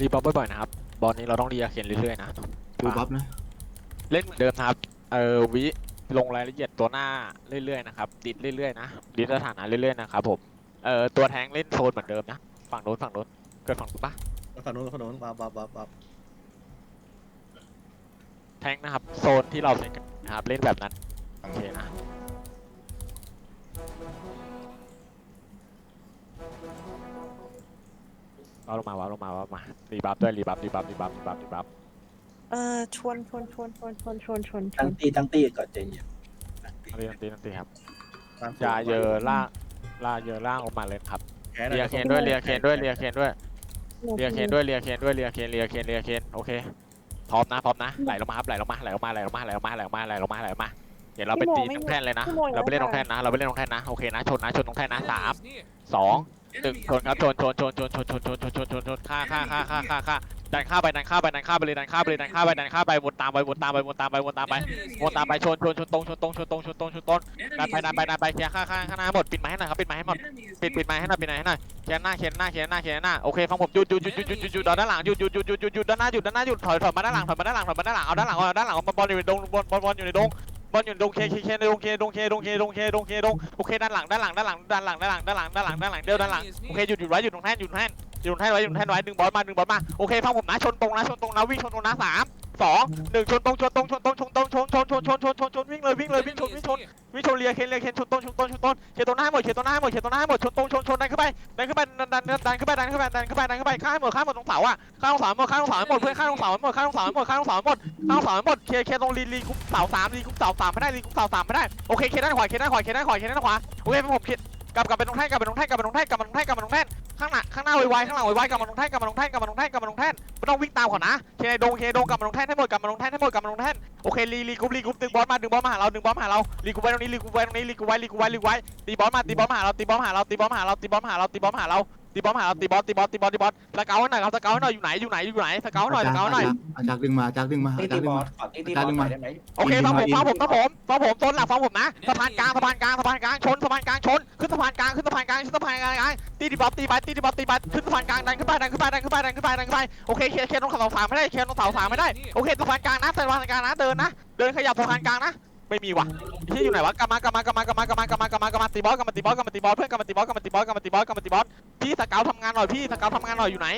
รีบัฟบ่อยๆนะครับ บอลนี้เราต้องรีอาเคนเรื่อยๆนะดูบัฟนะ เล่นเหมือนเดิมนะครับ เออวิลงรายละเอียดตัวหน้าเรื่อยๆนะครับ ดิดเรื่อยๆนะ ดิดสถานะเรื่อยๆนะครับผม เออตัวแทงเล่นโซนเหมือนเดิมนะ ฝั่งโน้นฝั่งโน้น เกิดฝั่งนู้นปะฝั่งโน้นฝั่งโน้นบับบับบับบับแทงนะครับ โซนที่เราเล่นกันนะครับ เล่นแบบนั้น โอเคนะ ว้าวลงมาว้าวลงมาว้าวลงมารีบัฟด้วยรีบัฟรีบัฟรีบัฟรีบัฟรีบัฟเออชวนชวนชวนชวนชวนชวนชวนชตั้วงนตีตั้งตีก่อนใจเย็นตั้งตีตีตีตีครับตามอย่าเยอะล่างล่าเยอะล่างออกมาเลยครับแขนเลียเคนด้วยเลียเคนด้วยเลียเคนด้วยเลียเคนด้วยเลียเคนด้วยเลียเคนเลียเคนเลียเคนโอเคพร้อมนะพร้อมนะไหลลงมาครับไหลลงมาไหลลงมาไหลลงมาไหลลงมาไหลลงมาไหลลงมาไหลลงมาเดี๋ยวเราไปตีตรงแท่นเลยนะ เราไปเล่นตรงแท่นนะเราไปเล่นตรงแท่นนะโอเคนะชนนะชนตรงแท่นนะสามสอง หนึ่งชนครับชนชนชนชนชนชนชนชนชนชนชนฆ่าฆ่าฆ่าฆ่าฆ่าฆ่าดันข้าไปดันข้าไปดันข้าไปเลยดันข้าไปเลยดันข้าไปดันข้าไปวนตามไปวนตามไปวนตามไปวนตามไปวนตามไปชนชนชนตรงชนตรงชนตรงชนตรงชนตรงดันไปดันไปดันไปเคลียร์ข้าข้างข้างหน้าหมดปิดไม้ให้หน่อยครับปิดไม้ให้หมดปิดปิดไม้ให้หน่อยปิดไม้ให้หน่อยเขียนหน้าเขียนหน้าเขียนหน้าเขียนหน้าโอเคฟังผมหยุดหยุดหยุดหยุดหยุดหยุดหยุดด้านหลังหยุดหยุดหยุดหยุดหยุดหยุดด้านหน้าหยุดด้านหน้าหยุดถอยถอยมาด้านหลังถอยมาด้านหลังถอยมาด้านหลังเอาด้านหลังเอาด้านหลังบอลอยู่ในดงบอลบอลอยู่ในดง อลอยู่ในดงเคเคเคในดงเคดงเคดงเคดงเคดงเคดงโอเคด้านหลังด้านหลังด้านหลังด้านหลังด้านหลังด้านหลังด้านหลังด้านหลังเดียวด้านหลังโอเคหยุดหยุดไว้หยุดตรงแท่นหยุดแท่นหยุดแท่นไว้หยุดแท่นไว้ดึงบอลมาดึงบอลมาโอเคฟังผมนะชนตรงนะชนตรงนะวิ่งชนตรงนะสาม สองหนึ่งชนตรงชนตรงชนตรงชนตรงชนชนชนชนชนชนชนวิ่งเลยวิ่งเลยวิ่งชนวิ่งชนวิ่งชนเลียเคนเลียเคนชนต้นชนต้นชนต้นเขียนต้นหน้าหมดเขียนต้นหน้าหมดเขียนต้นหน้าหมดชนตรงชนชนดันขึ้นไปดันขึ้นไปดันดันดันขึ้นไปดันขึ้นไปดันขึ้นไปดันขึ้นไปข้าให้หมดข้าให้หมดตรงเสาอะข้าตรงเสาหมดข้าตรงเสาหมดเพื่อนข้าตรงเสาหมดข้าตรงเสาหมดข้าตรงเสาหมดข้าตรงเสาหมดเคเคตรงรีรีคุกเสาสามรีคุกเสาสามไม่ได้รีคุกเสาสามไม่ได้โอเคเคด้านขวาเคด้านขวาเคด้านขวาเคด้านขวาโอเคผมเค กลับกลับไปตรงแท่นกลับไปตรงแท่นกลับไปตรงแท่นกลับมาตรงแท่นกลับมาตรงแท่นข้างหน้าข้างหน้าไวๆข้างหลังไวๆกลับมาตรงแท่นกลับมาตรงแท่นกลับมาตรงแท่นกลับมาตรงแท่นไม่ต้องวิ่งตามก่อนะเคลียร์ดงเคลียร์ดงกลับมาตรงแท่นให้หมดกลับมาตรงแท่นให้หมดกลับมาตรงแท่นโอเครีรีกรุ๊ปรีกรุ๊ปดึงบอลมาดึงบอลมาหาเราดึงบอลมาหาเรารีกรุ๊ปไว้ตรงนี้รีกรุ๊ปไว้ตรงนี้รีกรุ๊ปไว้รีกรุ๊ปไว้รีกรุ๊ปไว้ตีบอลมาตีบอสมาหาเราตีบอลมาหาเราตีบอลมาหาเราตีบอลมาหาเราตีบอลมาหาเรา ตีบอสมาตีบอสตีบอสตีบอสตีบอสสเกลใหหน่อยครับสเกลใหหน่อยอยู่ไหนอยู่ไหนอยู่ไหนสเกลใหหน่อยสเกลใหหน่อยอาจารย์ดึงมาอาจารย์ดึงมาตีอาจาตีรย์ดึงมาสอตีต่อยได้ไหมโอเคฟังผมฟังผมฟังผมฟังผมต้นหลักฟังผมนะสะพานกลางสะพานกลางสะพานกลางชนสะพานกลางชนขึ้นสะพานกลางขึ้นสะพานกลางขึ้นสะพานกลางตีตีบอสตีไปตีตีบอสตีไปขึ้นสะพานกลางดันขึ้นไปดันขึ้นไปดันขึ้นไปดันขึ้นไปดันขึ้นไปโอเคเคลียร์เคลียร์ตรงเสาสามไม่ได้เคลียร์ตรงเสาสามไม่ได้โอเคสะพานกลางนะสะพานกลางนะเดินนะเดินขยับสะพานกลางนะไม่มีว่ะที่อยู่ไหนวะกลับมากลับมากลับมากลับมากลับมากลับมากลับมาตีบอสกลับมาตีบอสกลับมาตีบอสเพื่อนกลับมาตีบอสกลับมาตีบอสกลับมาตีบอสกลับมาตีบอส พี่สเกลทำงานหน่อยพี่สเกลทำงานหน่อยอยู่ไหน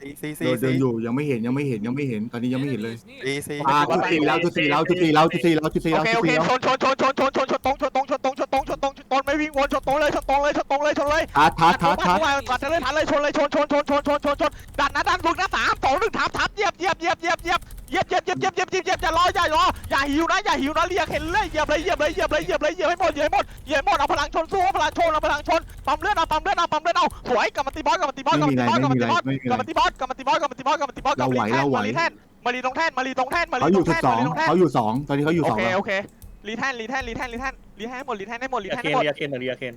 ซีซีเดินเดิซีนอยู่ยังไม่เห็นยังไม่เห็นยังไม่เห็นตอนนี้ยังไม่เห็นเลยซีซีอ่าจุดสี่แล้วจุดสี่แล้วจุดสี่แล้วจุดสี่แล้วจุดสี่โอแล้วเคจุโอดเคสี่แล้วชนชนชนชนชนชนชนตรงชนตรงชนตรงชนตรงชนตรงชนตรงไม่วิ่งวนชนตรงเลยชนตรงเลยชนตรงเลยชนเลยทัดทัดทัดทัดก่อนจะเลยทันเลยชนเลยชนชนชนชนชนชนชนดันนะดันฝึกนะสามสองหนึ่งทับทับเหยียบเหยียบเหยียบเหยียบเหยียบเหยียบเหยียบเหยียบเหยียบเหยียบเหยียบเหยียบอย่ารออย่ารออย่าหิวนะอย่าหิวนะเรียกเห็นเลยเหยียบเลยเหยียบเลยเหยียบเลยเหยียบเลยเหยียบให้หมดเหยียบให้หมดเหยียบหมดเอาพลังชนสู้เอาพลังชนเอาพลังชนปั๊มเลือดเอาปั๊มเลือดเอาปั๊มเลือดเอาสวยกลับมาตีบอลกลับมาตีบอลกลับมาตีบอลกลับมาตีบอลกลับมาตีบอลกลับมาตีบอลกลับมาตีบอลกลับมาตีบอลกลับมาตีบอลมารีแท่นมารีตรงแท่นมารีตรงแท่นมารีเขาอตรยู่งจุดแท่นสอมางรีตรงแท่นเขาอยู่สองตอนนี้เขาอยู่โอสองเคแล้วโอเครีแท่นรีแท่นรีแท่นรีแท่นรีแท่นให้หมดรีแท่นให้หมดรีเลียแท่นเคนให้หมดเลียเคนเลียเคน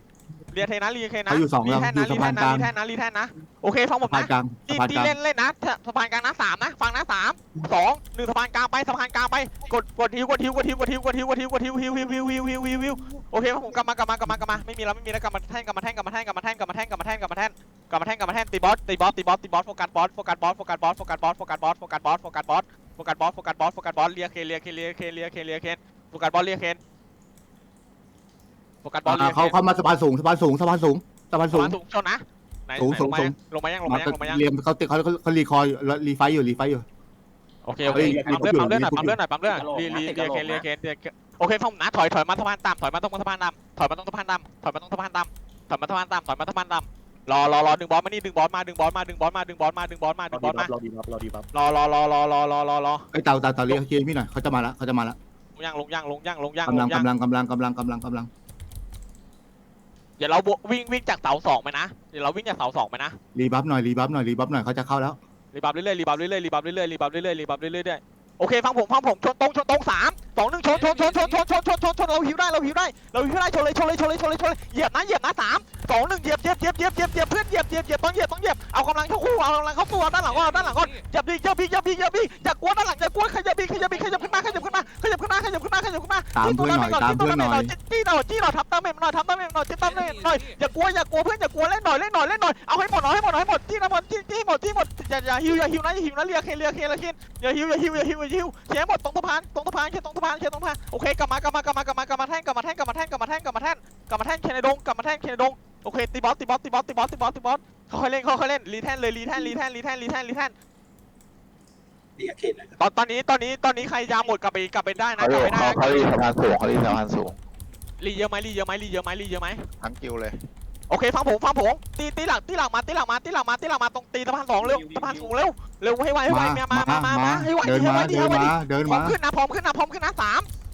เรียเทนะเรียเทนะเขาอยู่สองแล้วรีแทนอยู่นะสะรีพาแทนนกนะลาง รีแทนนะรีแทนนะโอเคฟังผมสะพานนะกลางที่สะพานที่กลางเล่นเล่นนะสะพานกลางนะสามนะฟังนะสามสองหนึ่งสะพานกลางไปสะพานกลางไปกดกดฮิวกดฮิวกดฮิวกดฮิวกดฮิวกดฮิวกดฮิวฮิวฮิวฮิวฮิวฮิวฮิวฮิวโอเคผมกลับมากลับมากลับมากลับมาไม่มีแล้วไม่มีแล้วกลับมาแท่นกลับมาแท่นกลับมาแท่นกลับมาแท่นกลับมาแท่นกลับมาแท่นกลับมาแท่นกลับมาแท่นกลับมาแท่นตีบอสตีบอสตีบอสตีบอสโฟกัสบอสโฟกัสบอสโฟกัสบอสโฟกัสบอสโฟกัสบอสโฟกัสบอสโฟกัสบอสโฟกัสบอสโฟกัสบอสโฟกัสบอสเลียเคนเลียเคนเลียเคนเลียเคนเลียเคนโฟกัสบอสเลียเคน โฟกัสบอสเลีอ่ายเคนเขาเขามาสะพานสูงสะพานสูงสะพานสูงสะพานสูสูงงสูงชนนะไหนสูงสูงไหนลงมายังลงมายังลงมายังลงมายังเรียมเขาติดเขาเขาเขารีคอยรีไฟอยู่รีไฟอยู่ โอเคโอเคเฮ้ยปั๊มเลือดปั๊มเลือดหน่อยมีปั๊มเลือดหน่อยปั๊มเลือดรีรีเรียเคนเรียเคนเรียเคนโอเคฟังผมนะถอยถอยมาสะพานต่ำถอยมาตรงสะพานดำถอยมาตรงสะพานดำถอยมาตรงสะพานดำถอยมาสะพานต่ำถอยมาสะพานดำรอรอรอดึงบอลมานี่ดึงบอลมาดึงบอลมาดึงบอลมาดึงบอลมาดึงบอลมาดึเรางบดีอลบัมาฟเราดีบัฟเราดีบัฟรอรอรอรอรอรอรอรอไอ้ยเต่าเต่าเต่าเรียกเคียร์พี่หน่อยเขาจะมาแล้วเขาจะมาแล้วลงย่างลงย่างลงย่างลงย่างกำลังลงย่างกำลังกำลังกำลังกำลังกำลังเดี๋ยวเราวิ่งวิ่งจากเสาสองไปนะเดี๋ยวเราวิ่งจากเสาสองไปนะรีบัฟหน่อยรีบัฟหน่อยรีบัฟหน่อยเขาจะเข้าแล้วรีบับเรื่อยๆรีบับเรื่อยๆรีบับเรื่อยๆรีบับเรื่อยๆรีบับเรื่อยๆเรื่อยๆโอเคฟังผมฟังผมชนตรงชนตรงสามสองหนึ่งชนชนชนชนชนชนชนชนชนเราหิวได้เราหิวได้เราหิวได้ชนเลยชนเลยชนเลยชนเลยชนเลยเหยียบนะเหยียบนะสามสองหนึ่งเหยียบเหยียบเหยียบเหยียบเหยียบเหยียบเพื่อนเหยียบเหยียบเหยียบต้องเหยียบต้องเหยียบเอากำลังเข้าคู่เอากำลังเข้าตัวด้านหลังก่อนด้านหลังก่อนเหยียบดีเหยียบดีเหยียบดีเหยียบดีอย่ากลัวด้านหลังอย่ากลัวขยับดีขยับดีขยับขึ้นมาขยับขึ้นมาขยับขึ้นมาขยับขึ้นมาขเหยียบขึ้นมาตามเพื่อนหน่อยตามเพื่อนหน่อยจี้หน่อยจี้หน่อยทับตามเมมหน่อยทับตามเมมหน่อยจี้ตามเมมหน่อยอย่ากลัวอย่ากลัวเพื่อนอย่ากลัวเล่นหน่อยเล่นหน่อยเล่นหน่อยเอาให้หมดเอาให้หมดเอาให้หมดจี้นะหมดจี้จี้หมดจี้หมดอย่าอย่าฮิวอย่าฮิวนะอย่าฮิวนะเรียกเคนเรียกเคนเรียกเคนอย่าฮิวอย่าฮิวอย่าฮิวอย่าฮิวเคลียร์หมดตรงสะพานตรงสะพานเคลียร์ตรงสะพานเคลียร์ตรงสะพานโอเคกลับมากลับมากลับมากลับมากลับมาแท่นกลับมาแท่นกลับมาแท่นกลับมาแท่นกลับมาแท่นกลับมาแท่นเคนในดงกลับมาแท่นเคนในดงโอเคตีบอสตีบอสตีบอสตีบอสตีบอสตีบอสค่อยๆเล่นค่อยๆเล่นรีแท่นเลยรีแท่นรีแท่นรีแท่นรีแท่นรีแท่นดีอาเคนเลยตอนตอนนี้ตอนนี้ตอนนี้ใครยาหมดกลับไปกลับไปได้นะเขากลับไปได้เขานะเขารีสะพานสูงเขารีสะพานสูงรีเยอะไหมรีเยอะไหมรีเยอะไหมรีเยอะไหมทั้งกิวเลย โอเคฟังผมฟังผมตีตีหลังตีหลังมาตีหลังมาตีหลังมาตีหลังมาตรงตีสะพานสองเร็วสะพานสูงเร็วเร็วให้ไวให้ไวมามามามามามาให้ไวเดินให้มาไวดีเดิให้นไวมาดีเดินพร้อมามขึ้นนะพร้อมขึ้นนะพร้อมขึ้นนะสาม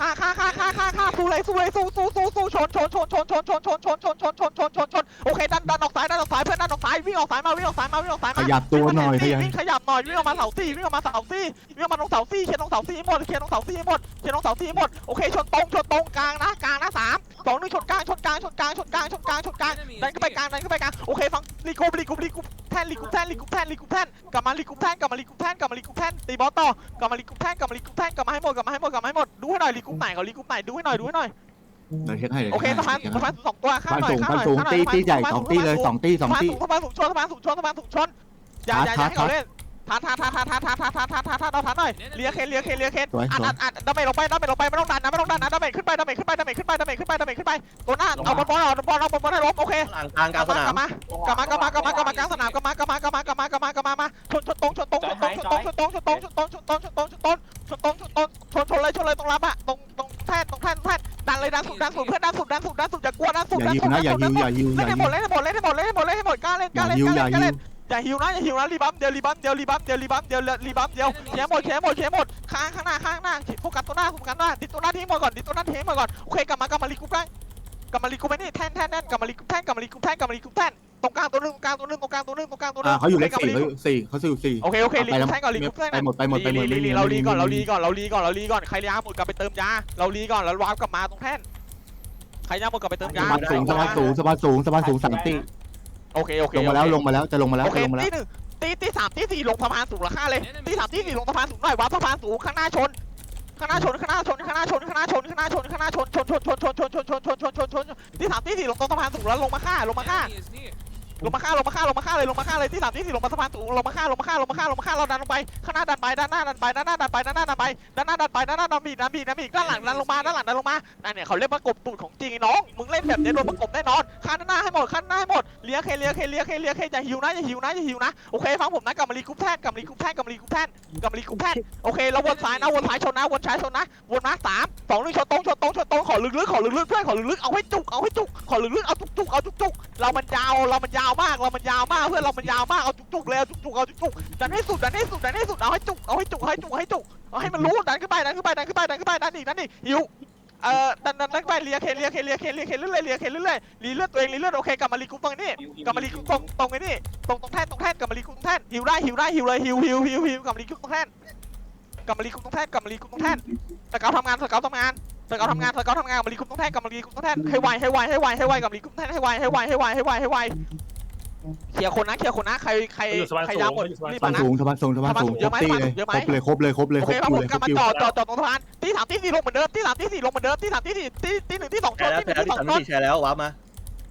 ฆ่าฆ่าฆ่าฆ่าฆ่าฆ่าสู้เลยสู้เลยสู้สู้สู้สู้ชนชนชนชนชนชนชนชนชนชนชนชนชนชนโอเคดันดันออกซ้ายดันออกซ้ายเพื่อนดันออกซ้ายวิ่งออกซ้ายมาวิ่งออกซ้ายมาวิ่งออกซ้ายมาขยับตัวหน่อยขยับวิ่งขยับหน่อยวิ่งออกมาเสาซี่วิ่งออกมาเสาซี่วิ่งออกมาตรงเสาซี่เขียนตรงเสาซี่หมดเขียนตรงเสาซี่หมดเขียนตรงเสาซี่หมดโอเคชนตรงชนตรงกลางนะกลางนะสาม สองหนึ่งชนกลางชนกลางชนกลางชนกลางชนกลางชนกลางดันขึ้นไปกลางดันขึ้นไปกลางโอเคฟังลีกูลีกูลีกูแท่นลีกูแท่นลีกูแท่นลีกูแท่นกลับมาลีกูแท่นกลับมาลีกูแท่นกลับมาลีกูแท่นตีบอลต่อกลับมาลีกูแท่นกลับมาลีกูแท่นกลับมาให้หมดกลับมาให้หมดกลับมาให้หมดดูให้หน่อยลีกูไหนกับลีกูไหนดูให้หน่อยดูให้หน่อยเดี๋ยวเช็คให้เดี๋ยวโอเคเช็คสะพานให้สะพานสองตัวข้างบ้านหน่อยสูงข้างบ้านหน่อยสูงข้างหน่ตีอยตีใหญ่สะพานสองตีเลยสองตีสองสะพานตีสูงสะพานสูงชนสะพานสูงชนสะพานสูงชนอย่าอย่าอย่าให้เขาเล่น ทาทาทาทาทาทาทาทาทาทาทาเอาทาหน่อยเลียเคนเลียเคนเลียเคนสวยอัดสวย อัดอัดดาเมจลงไปดาเมจลงไปไม่ต้องดันนะไม่ต้องดันนะดาเมจขึ้นไปดาเมจขึ้นไปดาเมจขึ้นไปดาเมจขึ้นไปดาเมจขึ้นไปตัวหน้าเอาบอลบอลเอาบอลเอาบอลบอลให้ล้มโอเคกลางกลางกลางสนาม กลับมากลับมากลับมากลับมากลับมากลางสนามกลับมากลับมากลับมากลับมากลับมากลับมามาชนชนตรงชนตรงชนตรงชนตรงชนตรงชนตรงชนตรงชนตรงชนตรงชนตรงชนตรงชนตรงชนชนเลยชนเลยตรงรับอะตรงตรงแท่นตรงแท่นแท่นดันเลยดันสุดดันสุดเพื่อนดันสุดดันสุดดันสุดอย่ากลัวดันสุดอย่าดันหิวสุดนะอย่าหิวอย่าหิวอเล่นย่าให้หมหิดเล่นให้หมดเล่นให้หมดเล่นให้หมดเล่นให้หมดกล้าเล่นกล้าเล่นกล้าเล่นกล้าเล่น อย่าหิวนะอย่าหิวนะรีบัมเดียวรีบัมเดียวรีบัมเดียวรีบัมเดียวรีบัมเดียวแชร์หมดแชร์หมดแชร์หมดข้างข้างหน้าข้างหน้าโฟกัสตัวหน้าโฟกัสหน้าดิตัวหน้าทิ้งหมดก่อนดิตัวหน้าทิ้งหมดก่อนโอเคกลับมากลับมารีกูได้กลับมารีกูไปนี่แท่นแท่นแท่นกลับมารีกูแท่นกลับมารีกูแท่นกลับมารีกูแท่นตรงกลางตัวนึงตรงกลางตัวนึงตรงกลางตัวนึงตรงกลางตัวนึอ่างเขาอยู่เลขสี่เขาอยู่สี่เขาอยู่สี่โอเคโอเครีกูแท่นก่อนรีกูแท่นไปหมดไปหมดไปหมดรีรีรีไม่มีเรารีก่อนไม่มีเรารีก่อนเรารีก่อนเรารีก่อนเรารีก่อนใครยาหมดกลับไปเติมยาเรารีก่อนแล้ววาร์ปกลับมาตรงแท่นใครยาหมดกลับไปเติมยาสะพานสูงสะพานสูงสะพานสูงสะพานสูงสามตี โอเคโอเคลงมาแล้วลงมาแล้วจะลงมาแล้วโอเคจะลงมาแล้ตีวหนึ่งตีตีสามตีสี่ลงสะพานสูงราคาเลยตีสามตีสี่ลงสะพานสูงหน่อยวาร์ปสะพานสูงข้างหน้าชน ข้างหน้าชนข้างหน้าชนข้างหน้าชนข้างหน้าชนข้างหน้าชนข้างหน้าชนชนชนชนชนชนชนชนชนชนชนชนที่สามที่สี่ลงตรงสะพานสูงแล้วลงมาฆ่าลงมาฆ่า ลงมาฆ่าลงมาฆ่าลงมาฆ่าเลยลงมาฆ่าเลยที่สามที่สี่ลงมาสะพานสูงลงมาฆ่าลงมาฆ่าลงมาฆ่าลงมาฆ่าเราดันลงไปข้างหน้าดันไปด้านหน้าดันไปด้านหน้าดันไปด้านหน้าดันไปด้านหน้าดันไปด้านหน้าดันบีดันบีดันบีด้านหลังดันลงมาด้านหลังดันลงมานั่นเนี่ยเขาเรียกประกบตูดของจริงน้องมึงเล่นแบบนี้โดนประกบแน่นอนฆ่าด้านหน้าให้หมดฆ่าด้านหน้าให้หมดเลี้ยเคเลี้ยเคเลี้ยเคเลี้ยเคอย่าหิวนะอย่าหิวนะอย่าหิวนะโอเคฟังผมนะกลับมารีกรุ๊ปแท่นกลับมารีกรุ๊ปแท่นกลับมารีกรุ๊ปแท่นกลับมารีกรุ๊ปแท่นโอเคเราวนซ้ายนะวนซ้ายชนนะวนซ้ายชนนะวนมาสามสองหนึ่งชนตรงชนตรงชนตรงขอลึกๆขอลึกๆเพื่อนขอลึกๆเอาให้จุกเอาให้จุกขอลึกๆเอาจุกๆเอาจุกๆเรามันยาวเรามันยาวาวมากเรามันยาวมากเพื่อนเรามันยาวมากเอาจุกๆเลยเอาจุกๆเอาจุกๆดันให้สุดดันให้สุดดันให้สุดเอาให้จุกเอาให้จุกเอาให้จุกเอาให้จุกเอาให้มันรู้ดันขึ้นไปดันขึ้นไปดันขึ้นไปดันขึ้นไปดันอีกดันอีกหิวเอ่อดันดันดันไปเลียเคนเลียเคนเลียเคนเลียเคนเรื่อยเลียเคนเรื่อยรีเลือดตัวเองรีเลือดโอเคกลับมารีกรุ๊ปตรงนี้กลับมารีกรุ๊ปตรงตรงไอ้นี่ตรงตรงแท่นตรงแท่นกลับมารีกรุ๊ปตรงแท่นหิวได้หิวได้หิวเลยหิวหิวหิวหิวกลับมารีกรุ๊ปตรงแท่นกลับมารีกรุ๊ปตรงแท่นกลับมารีกรุ๊ปตรงแท่นสเกาทำงานสเกาทำงานสเกาทำงานสเกาทำงานกลับมารีคุปต้องแท่นกลับมารีคุปต้องแท่นให้ไวให้ไวให้ไวให้ไวกลับมารีคุปแท่นให้ไวให้ไวให้ไวให้ไวให้ไว เคลียร์คนนะเคลียร์คนนะใครใครใครยาวหมดรีบสะพานมานะ สูงสะพานสูงสะพานสูงครบตีเลยครบเลยครบเลยครบเลยโอครเคบครับคิวผมเลยกครลับบมาคิวจอดจอดจอดตรงสะพานตีสามตีสี่ลงเหมือนเดิมตีสามตีสี่ลงเหมือนเดิมตีสามตีสี่ตีตีหนึ่งตีสองชแชนร์แล้วตีหแชนึ่งร์ที่ที่สองชนสามที่แชร์แล้วว้ามา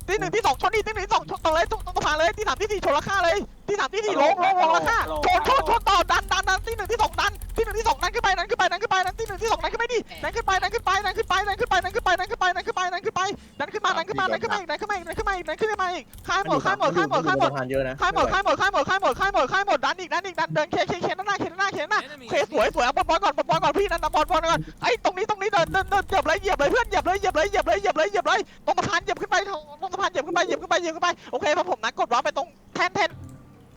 ตีหนึ่งที่สองชนนี่ตีหนึ่งที่สองชนตรงเลยตรงตรงสะพานเลยตีสามที่สี่ชนราคาเลย ตีสามที่สี่ลงลงลงราคาชนชนชนต่อดันดันดันตีหนึ่งที่สองดันตีหนึ่งที่สองดันขึ้นไปดันขึ้นไปดันขึ้นไปดันตีหนึ่งที่สองดันขึ้นไปดิดันขึ้นไปดันขึ้นไปดันขึ้นไปดันขึ้นไปดันขึ้นไปดันขึ้นไปดันขึ้นไปดันขึ้นไปดันขึ้นมาดันขึ้นมาดันขึ้นมาดันขึ้นมาดันขึ้นมาดันขึ้นมาอีกข้ามหมดข้ามหมดข้ามหมดข้ามหมดสะพานเยอะนะข้ามหมดข้ามหมดข้ามหมดข้ามหมดข้ามหมดข้ามหมดดันอีกดันอีกดันเดินเคเคเคด้านหน้าเคด้านหน้าเคด้านหน้าเคสวยสวยเอาบอลบอลก่อนบอลบอลก่อนพี่นั่นบอลบอลก่อนไอ้ตรงนี้ตรงนี้เดินเดินเดินเหยียบเลยเหยียบเลยเพื่อนเหยียบเลยเหยียบเลยเหยียบเลยเหยียบเลยเหยียบเลยตรงสะพานเหยียบขึ้นไปตรงสะพานเหยียบขึ้นไปเหยียบขึ้นไปเหยียบขึ้นไปโอเคพอผมนะกดว้าไปตรงแท่นแท่น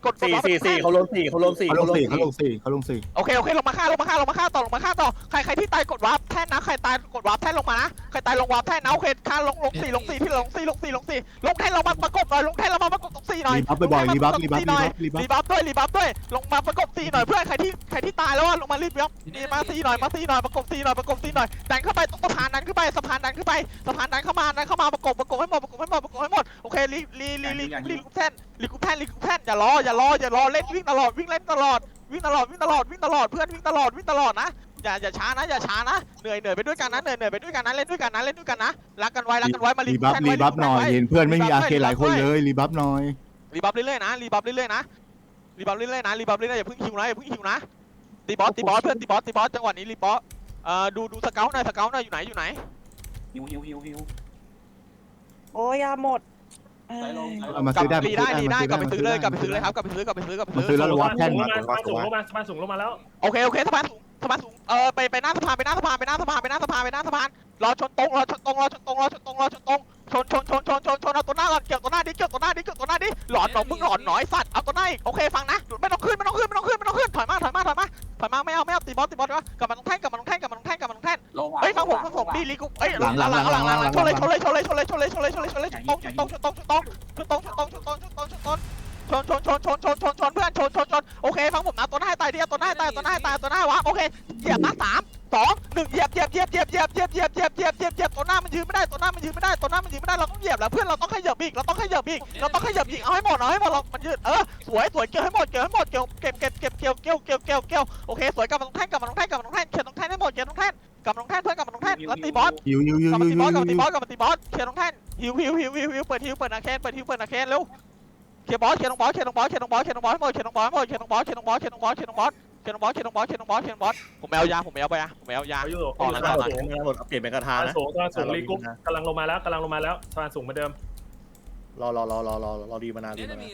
กดกดสี่บอสสี่สี่เขาลงสี่เขาลงสี่เขาลงสี่เขาลงสี่เขาลงสี่โอเคโอเคลงมาฆ่าลงมาฆ่าลงมาฆ่าต่อลงมาฆ่าต่อใครใครที่ตายกดวาร์ปแท่นนะใครตายกดวาร์ปแท่นลงมานะใครตายลงวาร์ปแท่นนะโอเคฆ่าลงลงสี่ลงสี่ที่ลงสี่ลงสี่ลงสี่ลงแท่นลงมาประกบหน่อยลงแท่นลงมาประกบตรงสี่หน่อยรีบัฟบ่อยๆรีบัฟรีบัฟรีบัฟรีบัฟรีบัฟด้วยรีบัฟด้วยลงมาประกบสี่หน่อยเพื่อนใครที่ใครที่ตายแล้วอะลงมารีบยับนี่มาสี่หน่อยมาสี่หน่อยประกบสี่หน่อยประกบสี่หน่อยดันเข้าไปตรงสะพานดันขึ้นไปสะพานดันขึ้นไปสะพานดันเข้ามาดันเข้ามาประกบประกบให้หมดประกบให้หมดประกบให้หมดโอเครีรีรีรีรีกุแท่น รีกุแท่นรีกุแท่นอย่ารออย่ารออย่ารอเล่นวิ่งตลอดวิ่งเล่นตลอดวิ่งตลอดวิ่งตลอดวิ่งตลอดเพื่อนวิ่งตลอดวิ่งตลอดนะอย่าอย่าช้านะอย่าช้านะเหนื่อยเหนื่อยไปด้วยกันนะเหนื่อยเหนื่อยไปด้วยกันนะเล่นด้วยกันนะเล่นด้วยกันนะรักกันไว้รักกันไว้มารีรีกุบัฟแท่นรีไว้บัฟหน่อยไว้เห็นเพื่อนไม่มีอาเคหลายคนเลยรีบัฟหน่อยรีบัฟเรื่อยๆนะรีบัฟเรื่อยๆนะรีบัฟเรื่อยๆนะรีบัฟเรื่อยๆอย่าเพิ่งคิวนะอย่าเพิ่งคิวนะตีบอสตีบอสเพื่อนตีบอสตีบอสจังหวะนี้รีบอสเอ่อดูดูสเกลหน่อยสเกลหน่อยอยู่ไหนอยู่ไหนหิวหิวหิวหิวโอ้ยยาหมด เอ้ยเอามาซื้อได้รีได้รีได้กลับไปซื้อเลยกลับไปมาซื้อเลยครับกลับไปซื้อกลับไปซื้อกลับไปมาซื้ซื้ออแล้วระวังแท่นลงมาสะพานสูงลงมาสะพานสูงลงมาแล้วโอเคโอเคสะพานสูงสะพานสูงเออไปไปหน้าสะพานไปหน้าสะพานไปหน้าสะพานไปหน้าสะพานไปหน้าสะพาน รอชนตรงรอชนตรงรอชนตรงรอชนตรงรอชนตรงชนชนชนชนชนชนเอาตัวหน้าก่อนเกี่ยวตัวหน้าดิเกี่ยวตัวหน้าดิเกี่ยวตัวหน้าดิหลอนหนอมึงหลอนหนอยสัตว์เอาตัวหน้าอีกโอเคฟังนะไม่ต้องขึ้นไม่ต้องขึ้นไม่ต้องขึ้นไม่ต้องขึ้นถอยมาถอยมาถอยมาถอยมาไม่เอาไม่เอาตีบอสตีบอสกลับมาตรงแท่นกลับมาตรงแท่นกลับมาตรงแท่นกลับมาตรงแท่นลงเฮ้ยฟังผมฟังผมดีลีกูเอ้ยหลังหลังหลังหลังหลังหลังชนเลยชนเลยชนเลยชนเลยชนเลยชนเลยชนเลยชนเลยชนตรงชนตรงชนตรงชนตรงชนตรงชนตรงชนตรงชนตรงชนตรง ชนชนชนชนชนชนชนเพื่อนชนชนชนโอเคฟังผมนะตัวหน้าให้ตายเดียวตัวหน้าให้ตายตัวหน้าให้ตายตัวหน้าวะโอเคเหยียบนะสามสองหนึ่งเหยียบเหยียบเหยียบเหยียบเหยียบเหยียบเหยียบเหยียบเหยียบเหยียบเหยียบตัวหน้ามันยืนไม่ได้ตัวหน้ามันยืนไม่ได้ตัวหน้ามันยืนไม่ได้เราต้องเหยียบแล้วเพื่อนเราต้องขยับอีกเราต้องขยับอีกเราต้องขยับอีกเอาให้หมดเอาให้หมดเรามันยืดเออสวยสวยเกี่ยวให้หมดเกี่ยวให้หมดเกี่ยวเก็บเก็บเก็บเกี่ยวเกี่ยวเกี่ยวเกี่ยวเกี่ยวโอเคสวยกลับมาตรงแท่นกลับมาตรงแท่นกลับมาตรงแท่นเขียนตรงแท่นให้หมดเขียนตรงแท่นกลับมาตรงแท่นเพื่อนกลับมาตรงแท่นแล้วตีบอสยิวยิวยิวกลับยิมาวตียิบอวสกลับมาตีบอสกลับมาตีบอสเคลียร์ตรงแท่นฮิวฮิวฮิวฮิวฮิวเปิดฮิวเปิดนาเคนเปิดฮิวเปิดนาเคนเร็วเคลีย ร์บอสเคลียร์ตรงบอสเคลียร์ตรงบอสเคลียร์ตรงบอสเคลียร์ตรงบอสให้หมดเคลียร์ตรงบอสให้หมดเคลียร์ตรงบอสเคลียร์ตรงบอสเคลียร์ตรงบอสเคลียร์ตรงบอสเคลียร์ตรงบอสเคลียร์ตรงบอสเคลียร์ตรงบอสเคลียร์ตรงบอสผมไม่เอายาผมไม่เอาไปยาผมไม่เอายาเขาอยู่ต่อสะนะพานต่อสูงไม่ได้หมดเอาเปลี่ยนเป็นกระสะทาพานนะสูงสะพานสูงรีกรุ๊ปกำลังลงมาแล้วกำลังลงมาแล้วสะพานสูงเหมือนเดิมรอรอรอรอรอรอดีมานานดีมานาน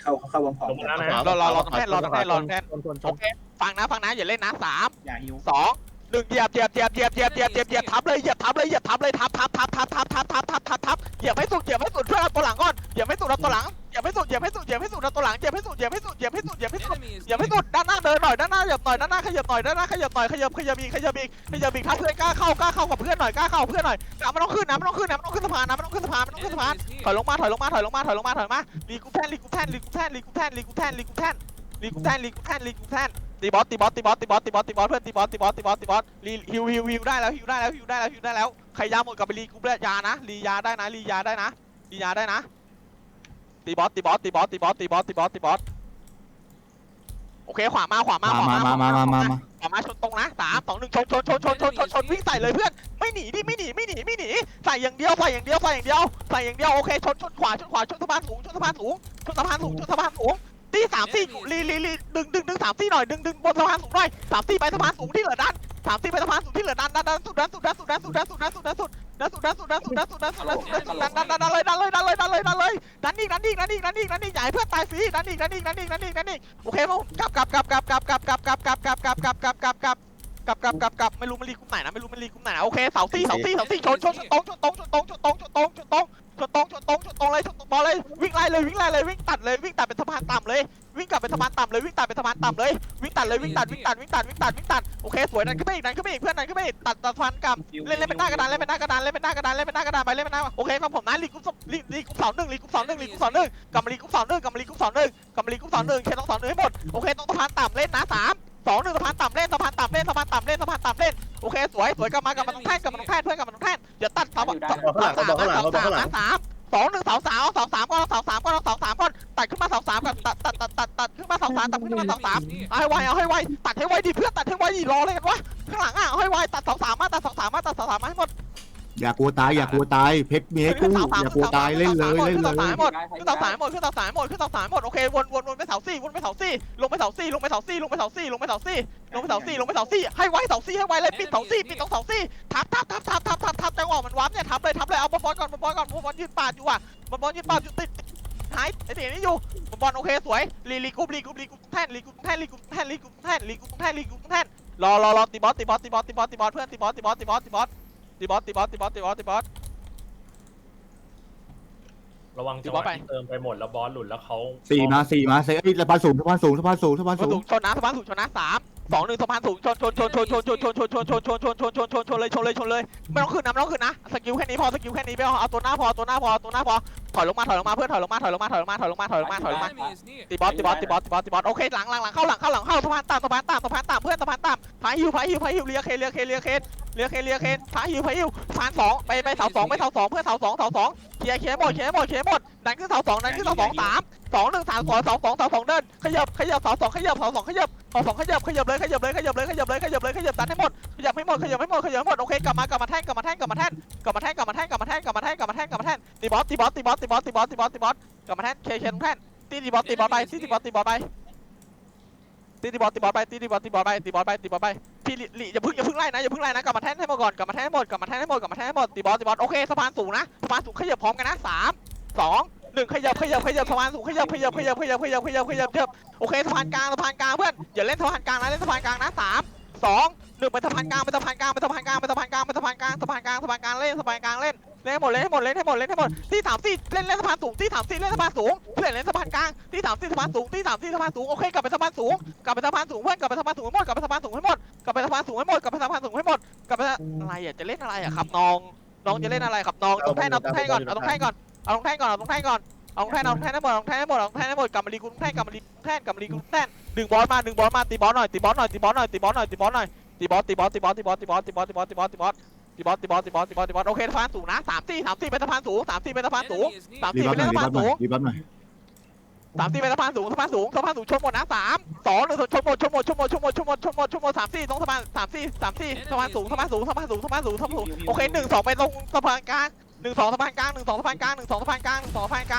เข้าเข้าวงพร้อลมงมาแล้วนะรอรอรอตรงแท่นรอตรงแท่นรอตรงแท่นชนชนชโอนเคฟังนะฟังนะอย่าเล่นนะสามอย่าหิวสอง หนึ่งเหยียบเหยียบเหยียบเหยียบเหยียบเหยียบเหยียบเหยียบทับเลยเหยียบทับเลยเหยียบทับเลยทับทับทับทับทับทับทับทับทับทับเหยียบให้สุดเหยียบให้สุดเพื่อเอาตัวหลังก่อนเหยียบให้สุดเอาตัวหลังเหยียบให้สุดเหยียบให้สุดเหยียบให้สุดเอาตัวหลังเหยียบให้สุดเหยียบให้สุดเหยียบให้สุดเหยียบให้สุดเหยียบให้สุดด้านหน้าเดินหน่อยด้านหน้าเหยียบหน่อยด้านหน้าขยับหน่อยด้านหน้าขยับหน่อยขยับขยับอีกขยับอีกขยับอีกถ้าเพื่อนกล้าเข้ากล้าเข้ากับเพื่อนหน่อยกล้าเข้าเพื่อนหน่อยกล้าไม่ต้องขึ้นนะไม่ต้องขึ้นนะไม่ต้องขึ้นสะพานนะไม่ต้องขึ้นสะพานไม่ต้องขึ้นสะพานถอยลงมาถอยลงมาถอยลงมาถอยลงมาถอยมาลีกูแทนลีกูแทนลีกูแทนลีกูแทนลีกูแทนลีกูแทนลีกูแทนลีกูแทนลีกูแทน ตีบอสตีบอสตีบอสตีบอสตีบอสตีบอสเพื่อนตีบอสตีบอสตีบอสตีบอสรีฮิวฮิวฮิวได้แล้วฮิวได้แล้วฮิวได้แล้วฮิวได้แล้วใครยาหมดกลับไปรีกูเลือดยานะรียาได้นะรียาได้นะรียาได้นะตีบอสตีบอสตีบอสตีบอสตีบอสตีบอสตีบอสโอเคขวามาขวามามาขวามามามามามามามาขวามาชนตรงนะสามสองหนึ่งชนชนชนชนชนชนชนวิ่งใส่เลยเพื่อนไม่หนีดิไม่หนีไม่หนีไม่หนีใส่อย่างเดียวใส่อย่างเดียวใส่อย่างเดียวใส่อย่างเดียวโอเคชนชนขวาชนขวาชนสะพานสูงชนสะพานสูงชนสะพานสูงชนสะพานสูง ตีสามสี่ลีลีลีดึงดึงดึงสามสี่หน่อยดึงดึงบนสะพานสูงหน่อยสามสี่ไปสะพานสูงที่เหลือด้านสามสี่ไปสะพานสูงที่เหลือด้านด้านด้านสุดด้านสุดด้านสุดด้านสุดด้านสุดด้านสุดด้านสุดด้านสุดด้านสุดด้านสุดด้านสุดด้านสุดด้านสุดด้านสุดด้านด้านด้านเลยด้านเลยด้านเลยด้านเลยด้านเลยด้านอีกด้านอีกด้านอีกด้านอีกด้านอีกอย่าให้เพื่อนตายฟรีด้านอีกด้านอีกด้านอีกด้านอีกด้านอีกโอเคมั้งกลับกลับกลับกลับกลับกลับกลับกลับกลับกลับกลับกลับกลับกลับกลับกลับกลับกลับกลับไม่รู้มันรีคุ้มไหนนะไม่รู้มันรีคุ้มไหนนะโอเคเสาสี่เสาสี่เสาสี่ชนชนชนตรงชนตรงชนตรงชนตรงชนตรงชนตรงชนตรงชนตรงชนตรงเลยชนตรงบอลเลยวิ่งไล่เลยวิ่งไล่เลยวิ่งตัดเลยวิ่งตัด เลยวิ่งตัดไปสะพานต่ำเลยวิ่งตัดเลยวิ่งตัดวิ่งตัดวิ่งตัดวิ่งตัดวิ่งตัดโอเคสวยดันขึ้นไปอีกดันขึ้นไปอีกเพื่อนดันขึ้นไปอีกตัดตัดสะพานกลับเล่นเล่นเป็นหน้ากระดานเล่นเป็นหน้ากระดานเล่นเป็นหน้ากระดานเล่นเป็นหน้ากระดานไปเล่นเป็นหน้าโอเคฟังผมนะลีกุ๊ปลีลีกุ๊ปเสาหนึ่งลีกุ๊ปเสาหนึ่งลีกุ๊ปเสาหนึ่งกลัมาลีกุ๊ปเสาหนึ่งกลัมาลีกุ๊ปเสาหนึ่งกลัมาลีกุ๊ปเสาหนึ่งเคต้องเสาหนึ่งให้หมดโอเคต้องสะพานต่ำเล่นนะสามสองหนึ่งสะพานต่ำเล่นสะพานต่ำเล่นสะพานต่ำเล่นสะพานต่ำเล่นโอเคสวยสวยกลับมากลับมาตรงแท่นกลับมาตรงแท่นเพื่อนกลับมาตรงแท่นอย่าตัดเสาสามสามสามสองหนึ่งเสาสามเสาสามก็เสาสามก็เสาสามก็ มาเสาสามตัดขึ้นมาเสาสามเอาให้ไวเอาให้ไวตัดให้ไวดิเพื่อนตัดให้ไวดิรอเลยกันวะข้างหลังอะเอาให้ไวตัดเสาสามมาตัดเสาสามมาตัดเสาสามมาให้หมดอย่ากลัวตายอย่ากลัวตายเพชรเมียกูอย่ากลัวตายเล่นเลยเล่นขึ้นเลเสาสามยหมดขึ้นเสาสามหมดขึ้นเสาสามหมดขึ้นเสาสามหมดโอเควนวนวนไปเสาสี่วนไปเสาสี่ลงไปเสาสี่ลงไปเสาสี่ลงไปเสาสี่ลงไปเสาสี่ลงไปเสาสี่ลงไปเสาสี่ให้ไวเสาสี่ให้ไวเลยปิดเสาสี่ปิดตรงเสาสี่ทับทับทับทับทับทับทับจังหวะมันวับเนี่ยทับเลยทับเลยเอาบอลบอลก่อนบอลบอลก่อนบอลบอลยืนปาดอยู่อะบอลบอลยืนปาดอยู่ติด หายไอ้เด็กนี่อยู่บอลโอเคสวยลีลีกุบลีกุบลีกุบแท่นลีกุบแท่นลีกุบแท่นลีกุบแท่นลีกุบแท่นลีกุบแท่นรอรอรอตีบอสตีบอสตีบอสตีบอสตีบอสเพื่อนตีบอสตีบอสตีบอสตีบอสตีบอสตีบอสตีบอสตีบอสตีบอสรระวังจังหบอสวะไปที่เติมไปหมดแล้วบอสหลุดแล้วเขาสี่มาสี่มาเซเอ้ยสะพานสูงสะพานสูงสะพานสูงสะพานสะสูพานงสูงชนนะสะพานสูงชนนะสามสองหนึ่งสะพานสูงชนชนชนชนชนชนชนชนชนชนชนชนชนชนชนชนชนเลยชนเลยชนเลยไม่ต้องขึ้นนะไม่ต้องขึ้นนะสกิลแค่นี้พอสกิลแค่นี้ไม่เอาเอาตัวหน้าพอตัวหน้าพอตัวหน้าพอถอยลงมาถอยลงมาเพื่อนถอยลงมาถอยลงมาถอยลงมาถอยลงมาถอยลงมาถอยลงมาถอยลงมาตีบอสตีบอสตีบอสตีบอสตีบอสโอเคหลังหลังหลังเข้าหลังเข้าหลังเข้าสะพานต่ำสะพานต่ำสะพานต่ำเพื่อนสะพานต่ำพายฮิวพายฮิวพายฮิวเลียเคนเลียเคนเลียเคนเลียเคนเลียเคนพายฮิวพายฮิวสะพานสองไปไปเสาสองไปเสาสองเพื่อนเสาสองเสาสองเคลียร์เคลียร์หมดเคลียร์หมดเคลียร์หมดดันขึ้นเสาสองดันขึ้นเสาสองสามสองหนึ่งสามสองสองสองสองสองเดินขยับขยับสองสองขยับสองสองขยับสองสองขยับขยับเลยขยับเลยขยับเลยขยับเลยขยับเลยขยับตันให้หมดขยับให้หมดขยับให้หมดขยับให้หมดโอเคกลับมากลับมาแท่งกลับมาแท่งกลับมาแท่งกลับมาแท่งกลับมาแท่งกลับมาแท่งกลับมาแท่งกลับมาแท่งกลับมาแท่งตีบอสตีบอสตีบอสตีบอสตีบอสตีบอสตีบอสกลับมาแท่งเคเคตรงแท่นตีตีบอสตีบอสไปตีตีบอสตีบอสไปตีตีบอสตีบอสไปตีตีบอสตีบอสไปตีบอสไปตีบอสไปพี่ลิลิอย่าเพิ่งอย่าเพิ่งไล่นะอย่าเพิ่งไล่นะกลับมาแท่นให้หมดก่อนกลับมาแท่นให้หมดกลับมาแท่นให้หมดกลับมาแท่นให้หมดตีบอสตีบอสโอเคสะพานสูงนะสะพานสูงขยับพร้อมกันนะสาม สองหนึ่งขยับขยับขยับสะพานสูงขยับขยับขยับขยับขยับขยับขยับขยับโอเคสะพานกลางสะพานกลางเพื่อนอย่าเล่นสะพานกลางนะเล่นสะพานกลางนะสามสองหนึ่งไปสะพานกลางไปสะพานกลางไปสะพานกลางไปสะพานกลางไปสะพานกลางสะพานกลางสะพานกลางเล่นสะพานกลางเล่นเล่นให้หมดเล่นให้หมดเล่นให้หมดเล่นให้หมดที่สามสี่เล่นเล่นสะพานสูงที่สามสี่เล่นสะพานสูงเพื่อนเล่นสะพานกลางที่สามสี่สะพานสูงที่สามสี่สะพานสูงโอเคกลับไปสะพานสูงกลับไปสะพานสูงเพื่อนกลับไปสะพานสูงให้หมดกลับไปสะพานสูงให้หมดกลับไปสะพานสูงให้หมดกลับไปสะพานสูงให้หมดกลับไปอะไรอะจะเล่นอะไรอะครับน้องน้องจะเล่นอะไรครับน้องตรงแท่นเอาตรงแท่นก่อนเอาตรงแท่นก่อน เอาตรงแท่นก่อนเอาตรงแท่นก่อนเอาตรงแท่นเอาตรงแท่นให้หมดเอาตรงแท่นให้หมดเอาตรงแท่นให้หมดกลับมารีกรุ๊ปแท่นกลับมารีกรุ๊ปแท่นกลับมารีกรุ๊ปแท่นดึงบอลมาดึงบอลมาตีบอลหน่อยตีบอลหน่อยตีบอลหน่อยตีบอลหน่อยตีบอลหน่อยตีบอลตีบอลตีบอลตีบอลตีบอลตีบอลตีบอลตีบอลตีบอลตีบอลตีบอลตีบอลตีบอลตีบอลโอเคสะพานสูงนะสามสี่สามสี่เป็นสะพานสูงสามสี่เป็นสะพานสูงสามรีสี่บัเป็ฟนหน่อยสะรีพาบันฟหน่สูอยง รีบัฟหน่อยสามสี่เป็นสะพานสูงสะพานสูงสะพานสูงชนหมดนะสามสองหนึ่งชนหมดชนหมดชนหมดชนหมดชนหมดชนหมดชนหมดสามสี่ตรงสะพานสามสี่สามสี่สะพานสูงสะพานสูงสะพานสูงสะพานสูงสะพานสูงโอเคหนึ่งสองไปตรงสะพานกลาง หนึ่งสองสะพานกลางหนึ่งสองสะพานกลางหนึ่งสองสะพานกลางหนึ่งสองสะพานกลาง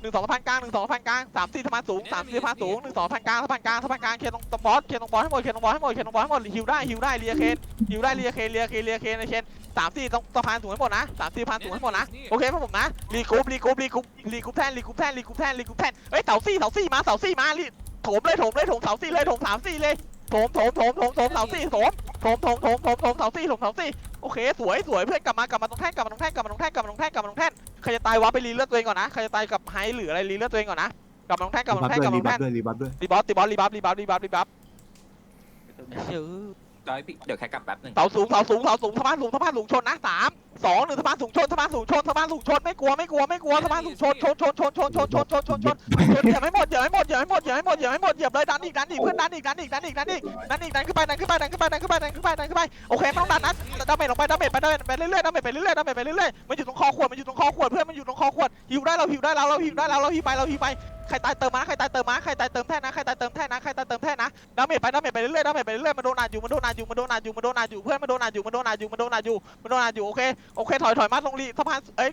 หนึ่งสองสะพานกลางหนึ่งสองสะพานกลางสามสี่สะพานสูงสามสี่สะพานสูงหนึ่งสองสะพานกลางสะพานกลางสะพานกลางเคลียร์ตรงตรงบอสเคลียร์ตรงบอสให้หมดเคลียร์ตรงบอสให้หมดเคลียร์ตรงบอสให้หมดฮิวได้ฮิวได้เลียเคนฮิวได้เลียเคนเลียเคนเลียเคนเลียเคนสามสี่ตรงสะพานสูงให้หมดนะสามสี่สะพานสูงให้หมดนะโอเคพวกผมนะรีกรุ๊ปรีกรุ๊ปรีกรุ๊ปรีกรุ๊ปแทนรีกรุ๊ปแทนรีกรุ๊ปแทนรีกรุ๊ปแทนเฮ้ยเสาซี่เสาซี่มาเสาซี่มารีโถมเลยโถมเลยโถมเสาซี่เลยโถมสามซี่เลยโถมโถมโถมโถมโถมเสาซี่โถม โถมโถมโถมโถมโถมเสาซี่โถมเสาซี่โอเค สวยสวยเพื่อนกลับมากลับมาตรงแท่นกลับมาตรงแท่นกลับมาตรงแท่นกลับมาตรงแท่นกลับมาตรงแท่นใครจะตายวะไปรีเลือดตัวเองก่อนนะใครจะตายกับไฮหรืออะไรรีเลือดตัวเองก่อนนะกลับมาตรงแท่นกลับมาตรงแท่นกลับมาตรงแท่นด้วยรีบัฟด้วยรีบอสรีบอสรีบอสรีบอสรีบอสรีบอสเชื่อ ร้อยพี่เดี๋ยวแค่กลับแป๊บหนึ่งเสาสูงเสาสูงเสาสูงสะพานสูงสะพานสูงชนนะสามสองหนึ่งสะพานสูงชนสะพานสูงชนสะพานสูงชนไม่กลัวไม่กลัวไม่กลัวสะพานสูงชนชนชนชนชนชนชนชนชนชนเหยียบให้หมดเหยียบให้หมดเหยียบให้หมดเหยียบให้หมดเหยียบให้หมดเหยียบเลยดันอีกดันอีกเพื่อนดันอีกดันอีกดันอีกดันอีกดันอีกดันขึ้นไปดันขึ้นไปดันขึ้นไปดันขึ้นไปดันขึ้นไปดันขึ้นไปโอเคไม่ต้องดันนะดาเมจลงไปดาเมจไปดาเมจไปเรื่อยๆดาเมจไปเรื่อยๆดาเมจไปเรื่อยๆมันอยู่ตรงคอขวดมันอยู่ตรงคอขวดเพื่อนมันอยู่ตรงคอขวดหิวได้เราหิวได้เราเราหิวได้เราเราหิวไปเราหิวไป ใครตายเติมมาใครตายเติมมาใครตายเติมแท่นะใครตายเติมแท่นะใครตายเติมแท่นะดาเมจไปดาเมจไปเรื่อยๆดาเมจไปเรื่อยๆมันโดนอาอยู่มันโดนอาอยู่มันโดนอาอยู่มันโดนอาอยู่เพื่อนมันโดนอาอยู่มันโดนอาอยู่มันโดนอาอยู่มันโดนอาอยู่โอเคโอเคถอยถอยมาตรงรีสะพานเอ้ย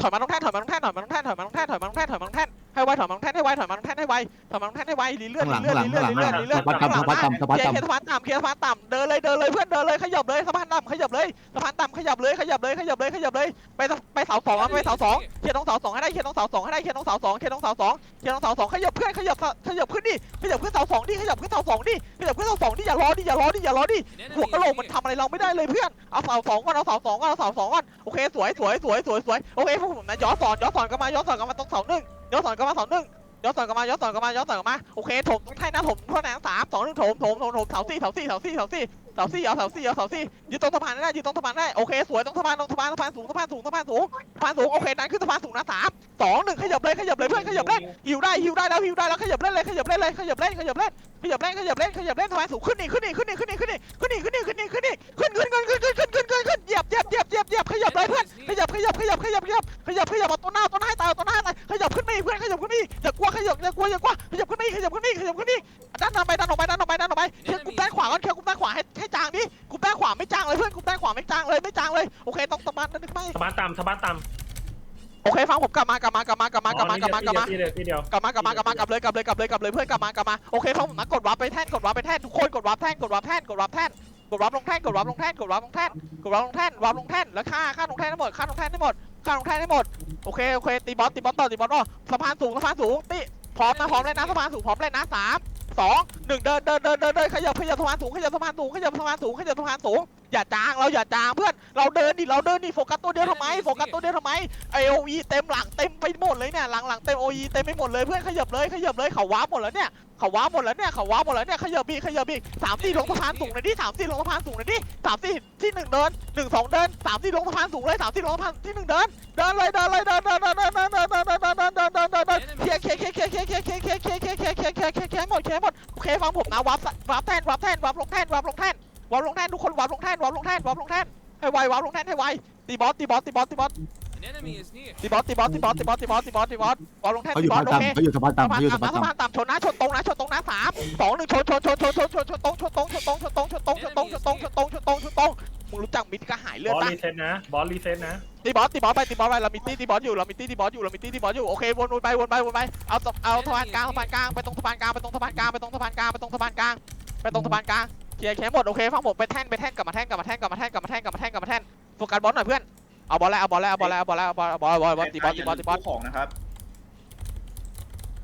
ถอยมาตรงแท่นถอยมาตรงแท่นถอยมาตรงแท่นถอยมาตรงแท่นถอยมาตรงแท่นถอยมาตรงแท่น ให้ไวถอยมาตรงแท่นให้ไวถอยมาตรงแท่นให้ไวถอยมาตรงแท่นให้ไวรีเลื่อนข้างหลัรีงเลื่อข้างนหลังรีเลื่อข้านงหลังรีเลื่อนรีเลื่อนสะพานต่ำสะพานต่ำสะพานเคลียต่ำร์สะพานต่ำเคลียร์สะพานต่ำเดินเลยเดินเลยเพื่อนเดินเลยขยับเลยสะพานต่ำขยับเลยสะพานต่ำขยับเลยขยับเลยขยับเลยขยับเลยไปไปเสาสองไปเสาสองเคลียร์ตรงเสาสองให้ได้เคลียร์ตรงเสาสองให้ได้เคลียร์ตรงเสาสองเคลียร์ตรงเสาสองเคลียร์ตรงเสาสองขยับเพื่อนขยับขยับขึ้นดิขยับขึ้นเสาสองดิขยับขึ้นเสาสองดิขยับขึ้นเสาสองดิอย่ารอดิอย่ารอดิอย่ารอดิหัวกะโหลกมันทำอะไรเราไม่ได้เลยเพื่อนเอาเสาสองก่อนเอาเสาสองก่อนเอาเสาสองก่อนโอเคสวยสวยสวยสวยสวยโอเคพวกผมนะย้อนสอนย้อนสอนกลับมาย้อนสอนกลับมาตรงเสาหนึ่ง ย้อนสอนกลับมาเสาหนึ่งย้อนสอนกลับมาย้อนสอนกลับมาย้อนสอนกลับมาโอเคถมต้องให้นะถมเท่านั้นสามสองหนึ่งถมถมถมถมเสาสี่เสาสี่เสาสี่เสาสี่เสาสี่เอาเสาสี่เอาเสาสี่ยืนตรงสะพานได้ยืนตรงสะพานได้โอเคสวยตรงสะพานตรงสะพานสะพานสูงสะพานสูงสะพานสูงสะพานสูงโอเคดันขึ้นสะพานสูงนะสามสองหนึ่งขยับเลยขยับเลยเพื่อนขยับเล่นหิวได้หิวได้แล้วหิวได้แล้วขยับเล่นเลยขยับเล่นเลยขยับเล่นขยับเล่นขยับเล่นขยับเล่นขยับเล่นสะพานสูงขึ้นนี่ขึ้นนี่ขึ้นนี่ขึ้นนี่ขึ้นนี่ขึ้นนี่ขึ้นนี่ขึ้นนี่ขึ้นนี่ขึ้นขึ้นขึ้นขึ้นขึ้นขึ้นขึ้นขึ้นขึ้นเห ยียบเหยียบเหยียบเหยียบเหยียบขยับเลยเพื่อนขยับขยับขยับขยับขยับขยับขยับเอาตัวหน้าตัวหน้าให้ตายเอาตัวหน้าให้ตายขยับขึ้นนี่เพื่อนขยับขึ้นนี่อย่ากลัวขยับอย่ากลัวอย่ากลัวขยับขึ้นนี่ขยับขึ้นนี่ขยับขึ้นนี่ดันออกไปดันออกไปดันออกไปดันออกไปเคียร์กุมด้านขวาก่อนเคียร์กุมด้านขวาให้ให้จางดิกุมด้านขวาไม่จางเลยเพื่อนกุมด้านขวาไม่จางเลยไม่จางเลยโอเคต้องตะบันนั่นไม่สะพานต่ำสะพานต่ำโอเคฟังผมกลับมากลับมากลับมากลับมากลับมากลับมากลับมาที่เดียวที่เดียวกลับมากลับมากลับมากลับเลยกลับเลยกลับเลยกลับเลยเพื่อนกลับมากลับมาโอเคเขาผมนะกดวาร์ปไปแท่นกดวาร์ปไปแท่นทุกคนกดวาร์ปแท่นกดวาร์ปแท่นกดวาร์ปแท่นก ดวาร์ปลงแท่นกดวาร์ปลงแท่นกดวาร์ปลงแท่นกดวาร์ปลงแท่นวาร์ปลงแท่นแล้วฆ่าฆ่าลงแท่นให้หมดฆ่าลงแท่นให้หมดฆ่าลงแท่นให้หมดโอเคโอเคตีบอสตีบอสต่อตีบอสต่อสะพานสูงสะพานสูงตีพร้อมนะพร้อมเลยนะสะพานสูงพร้อมเลยนะสามสองหนึ่งเดินเดินเดินเดินเดินขยับขยับสะพานสูงขยับสะพานสูงขยับสะพานสูงขยับสะพานสูง อย่าจางเราอย่าจางเพื่อนเราเดินดิเราเดินดิโฟกัสตัวเดียวทำไมโฟกัสตัวเดียวทำไมไอโออีเต็มหลังเต็มไปหมดเลยเนี่ยหลังหลังเต็มโออีเต็มไปหมดเลยเพื่อนขยับเลยขยับเลยเขาว้าหมดแล้วเนี่ยเขาว้าหมดแล้วเนี่ยเขาว้าหมดแล้วเนี่ยขยับบีขยับบีสามสี่ลงสะพานสูงหน่อยดิสามสี่ลงสะพานสูงหน่อยดิสามสี่ที่หนึ่งเดินหนึ่งสองเดินสามสี่ลงสะพานสูงเลยสามสี่ลงสะพานที่หนึ่งเดินเดินเลยเดินเลยเดินเดินเดินเดินเดินเดินเดินเดินเดินเดินเดินเดินเดินเดินเคลียร์เคลียร์เคลียร์เคลียร์เคลียร์เคลียร์เคลียร์เคลียร์เคลียร์เคลียร์เคลียเคลียเคลียร์เคเคหมดเคลียร์หมดโอเคฟังผมนะวับวับแทนวับแทนวับลงแทนวับลงแทน วับลงแทนทุกคนวับลงแทนวับลงแทนวับลงแทนให้ไววับลงแทนให้ไวตีบอสตีบอสตีบอสตีบอส An enemy is near. ตีบอสตีบอสตีบอสตีบอสตีบอสตีบอสตีบอสวับลงแทนเขาอตียู่บอสะสพานโอเคต่ำเขาอยู่สะพานสะต่ำพาเขานอยู่สะต่ำพานนะสะต่ำพานต่ำชนนะชนตรงนะชนตรงนะสามสองหนึ่งชนชนชนชนชนชนชนชนชนตรงชนตรงชนตรงชนตรงชนตรงชนตรงชนตรงชนตรงชนตรงชนตรงมึงรู้จักมิดก็หายบเลือดอสปะรีเซ็ตนะ บอสรีเซ็ตนะ ตีบอสตีบอสไปตีบอสไปเรามีตีตีบอสอยู่เรามีตีตีบอสอยู่เรามีตีตีบอสอยู่โอเควนวนไปวนไปวนไปเอาตเอาสะพานกลางสะพานกลางไปตรงสะพานกลางไปตรงสะพานกลางไปตรงสะพานกลางไปตรงสะพานกลางไปตรงสะพานกลางเค ลียร์เคลียร์หมดโอเคฟังผมไปแท่นไปแท่นกลับมาแท่นกลับมาแท่นกลับมาแท่นกลับมาแท่นกลับมาแท่นกลับมาแท่นโฟกัสบอสหน่อยเพื่อนเอาบอลแล้วเอาบอลแล้วเอาบอลแล้วเอาบอลแล้วเอาบอลเอาบอลเอาบอลเอาบอลตีบอสตีบอสตีบอสของนะครับ